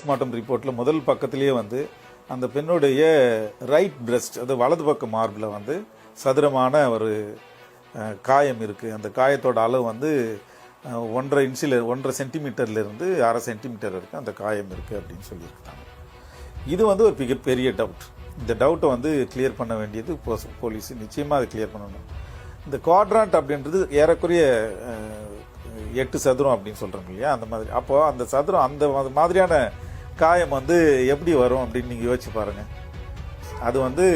Postmortem ரிப்போர்ட்டில் முதல் பக்கத்திலேயே வந்து அந்த பெண்ணுடைய ரைட் பிரஸ்ட் அது வலது பக்க மார்பில் வந்து சதுரமான ஒரு காயம் இருக்குது அந்த காயத்தோட அளவு வந்து ஒன்றரை இன்ச்சில் ஒன்றரை சென்டிமீட்டர்லேருந்து அரை சென்டிமீட்டர் இருக்குது அந்த காயம் இருக்குது அப்படின்னு சொல்லியிருக்காங்க. இது வந்து ஒரு மிகப்பெரிய டவுட் இந்த டவுட்டை வந்து கிளியர் பண்ண வேண்டியது போலீஸ். நிச்சயமாக அதை கிளியர் பண்ணணும். இந்த குவாட்ராண்ட் அப்படின்றது ஏறக்குறைய எட்டு சதுரம் அப்படின்னு சொல்கிறோம் இல்லையா? அந்த மாதிரி. அப்போது அந்த சதுரம் அந்த மாதிரியான காயம் வந்து எப்படி வரும் அப்படின்னு நீங்கள் யோசிச்சு பாருங்கள் அது வந்து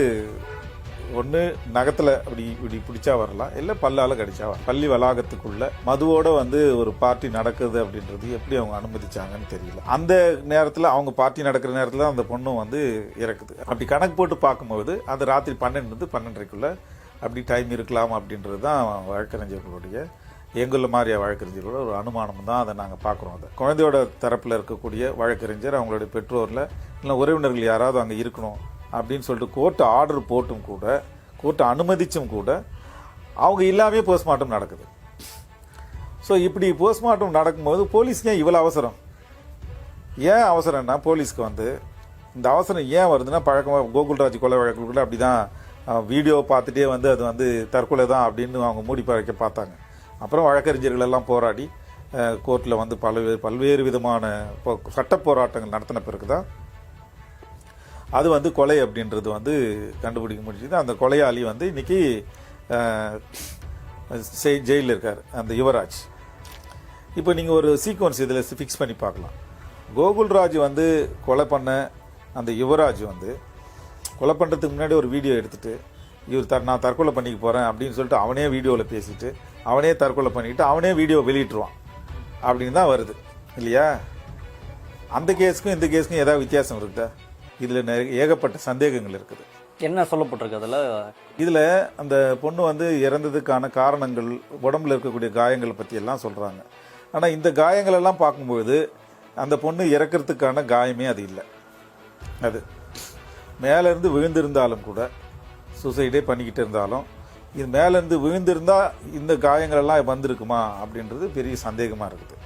ஒன்று நகத்தில் அப்படி இப்படி பிடிச்சா வரலாம். இல்லை பல்லால் கடிச்சா வரலாம். பள்ளி வளாகத்துக்குள்ள மதுவோட வந்து ஒரு பார்ட்டி நடக்குது அப்படின்றது எப்படி அவங்க அனுமதிச்சாங்கன்னு தெரியல. அந்த நேரத்தில் அவங்க பார்ட்டி நடக்கிற நேரத்தில் அந்த பொண்ணும் வந்து இறக்குது. அப்படி கணக்கு போட்டு பார்க்கும்போது அது ராத்திரி பன்னெண்டு பன்னெண்டரைக்குள்ளே அப்படி டைம் இருக்கலாம் அப்படின்றது தான் வழக்கறிஞர்களுடைய எங்களை மாதிரியா வழக்கறிஞர்களோட ஒரு அனுமானம் தான் அதை நாங்கள் பார்க்குறோம் அதை. குழந்தையோட தரப்பில் இருக்கக்கூடிய வழக்கறிஞர் அவங்களுடைய பெற்றோரில் இல்லை உறவினர்கள் யாராவது அங்கே இருக்கணும் அப்படின்னு சொல்லிட்டு கோர்ட்டு ஆர்டர் போட்டும் கூட கோர்ட்டு அனுமதிச்சும் கூட அவங்க இல்லாமே போஸ்ட்மார்ட்டம் நடக்குது. ஸோ இப்படி போஸ்ட்மார்ட்டம் நடக்கும்போது போலீஸ்க்கு ஏன் இவ்வளோ அவசரம்? ஏன் அவசரம்னா போலீஸ்க்கு வந்து இந்த அவசரம் ஏன் வருதுன்னா பழக்கமாக கோகுல்ராஜ் கொலை வழக்கு கூட அப்படி தான் வீடியோ பார்த்துட்டே வந்து அது வந்து தற்கொலை தான் அப்படின்னு அவங்க மூடி பறைக்க பார்த்தாங்க. அப்புறம் வழக்கறிஞர்கள் எல்லாம் போராடி கோர்ட்டில் வந்து பல்வேறு பல்வேறு விதமான போ- சட்ட போராட்டங்கள் நடத்தின பிறகு தான் அது வந்து கொலை அப்படின்றது வந்து கண்டுபிடிக்க முடிஞ்சது. அந்த கொலையாளி வந்து இன்றைக்கி ஜெயிலில் இருக்கார் அந்த யுவராஜ். இப்போ நீங்கள் ஒரு சீக்வன்ஸ் இதில் ஃபிக்ஸ் பண்ணி பார்க்கலாம். கோகுல்ராஜ் வந்து கொலை பண்ண அந்த யுவராஜ் வந்து கொலை பண்ணுறதுக்கு முன்னாடி ஒரு வீடியோ எடுத்துகிட்டு இவர் தர் நான் தற்கொலை பண்ணிக்க போகிறேன் அப்படின்னு சொல்லிட்டு அவனே வீடியோவில் பேசிட்டு அவனே தற்கொலை பண்ணிக்கிட்டு அவனே வீடியோ வெளியிட்டுருவான். அப்படின்னு தான் வருது. இல்லையா? அந்த கேஸுக்கும் இந்த கேஸுக்கும் ஏதாவது வித்தியாசம் இருக்குதா? இதில் நிறைய ஏகப்பட்ட சந்தேகங்கள் இருக்குது. என்ன சொல்லப்பட்டிருக்கு அதில்? இதில் அந்த பொண்ணு வந்து இறந்ததுக்கான காரணங்கள் உடம்புல இருக்கக்கூடிய காயங்களை பற்றி எல்லாம் சொல்கிறாங்க ஆனால் இந்த காயங்கள் எல்லாம் பார்க்கும்பொழுது அந்த பொண்ணு இறக்கிறதுக்கான காயமே அது இல்லை. அது. மேலேருந்து விழுந்திருந்தாலும் கூட சூசைடே பண்ணிக்கிட்டு இருந்தாலும் இது மேலேருந்து விழுந்திருந்தால் இந்த காயங்களெல்லாம் வந்திருக்குமா அப்படின்றது பெரிய சந்தேகமாக இருக்குது.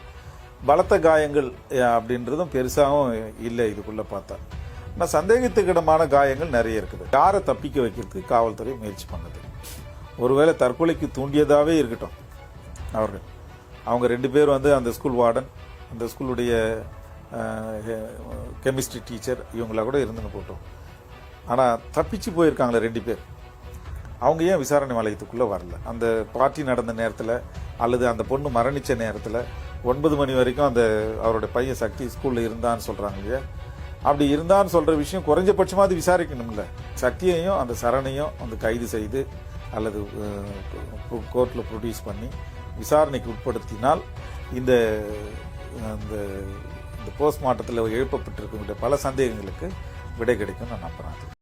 பலத்த காயங்கள் அப்படின்றதும் பெருசாகவும் இல்லை இதுக்குள்ளே பார்த்தா. ஆனால் சந்தேகத்துக்கிடமான காயங்கள் நிறைய இருக்குது. யாரை தப்பிக்க வைக்கிறதுக்கு காவல்துறை முயற்சி பண்ணுது? ஒருவேளை தற்கொலைக்கு தூண்டியதாகவே இருக்கட்டும். அவர்கள் அவங்க ரெண்டு பேரும் வந்து அந்த ஸ்கூல் வார்டன் அந்த ஸ்கூலுடைய கெமிஸ்ட்ரி டீச்சர் இவங்களா கூட இருந்துன்னு போட்டோம். ஆனால் தப்பிச்சு போயிருக்காங்களே ரெண்டு பேர். அவங்க ஏன் விசாரணை வளையத்துக்குள்ளே வரல? அந்த பார்ட்டி நடந்த நேரத்தில் அல்லது அந்த பொண்ணு மரணித்த நேரத்தில் ஒன்பது மணி வரைக்கும் அந்த அவரோட பையன் சக்தி ஸ்கூலில் இருந்தான்னு சொல்கிறாங்க இல்லையா? அப்படி இருந்தான்னு சொல்கிற விஷயம் குறைஞ்சபட்சமாக அது விசாரிக்கணும்ல. சக்தியையும் அந்த சரணையும் அந்த கைது செய்து அல்லது கோர்ட்டில் ப்ரொடியூஸ் பண்ணி விசாரணைக்கு உட்படுத்தினால் இந்த அந்த இந்த போஸ்ட்மார்ட்டத்தில் எழுப்பப்பட்டிருக்கக்கூடிய பல சந்தேகங்களுக்கு விடை கிடைக்கும் நான் நம்புகிறேன்